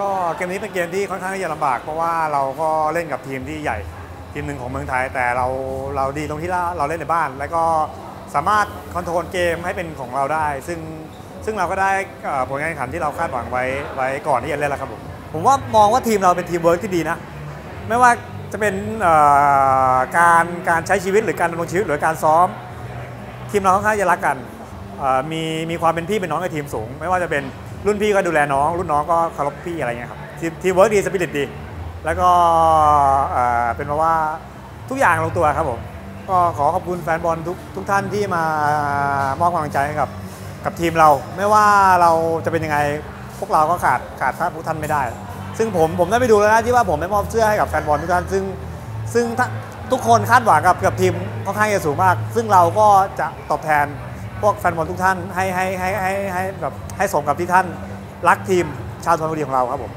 ก็เกมนี้เป็นเกมที่ค่อนข้างที่จะลำบาก เพราะว่าเราก็เล่นกับทีมที่ใหญ่ทีมหนึ่งของเมืองไทย แต่เราเราดีตรงที่เราเราเล่นในบ้าน แล้วก็สามารถคอนโทรลเกมให้เป็นของเราได้ ซึ่งซึ่งเราก็ได้ผลงานแข่งขันที่เราคาดหวังไว้ไว้ก่อนที่จะเล่นแล้วครับผมผมว่ามองว่าทีมเราเป็นทีมเวิร์กที่ดีนะ ไม่ว่าจะเป็นการการใช้ชีวิตหรือการดำรงชีวิตหรือการซ้อม ทีมเราค่อนข้างจะรักกันมีมีความเป็นพี่เป็นน้องในทีมสูง ไม่ว่าจะเป็น รุ่นพี่ก็ดูแลน้อง รุ่นน้องก็เคารพพี่อะไรเงี้ยครับทีทีเวิร์กดีสปิริตดี แล้วก็เป็นเพราะว่าทุกอย่างลงตัวครับผมก็ขอขอบคุณแฟนบอลทุกทุกท่านที่มามอบกำลังใจให้กับกับทีมเรา ไม่ว่าเราจะเป็นยังไงพวกเราก็ขาดขาดพระพวกท่านไม่ได้ ซึ่งผมผมได้ไปดูแล้วนะที่ว่าผมได้มอบเสื้อให้กับแฟนบอลทุกท่านซึ่งซึ่งทุกคนคาดหวังกับกับทีมค่อนข้างจะสูงมาก ซึ่งเราก็จะตอบแทน พวกแฟนบอลทุกท่านให้ให้ให้ให้ให้แบบให้สมกับที่ท่านรักทีมชาวชนบุรีของเราครับผม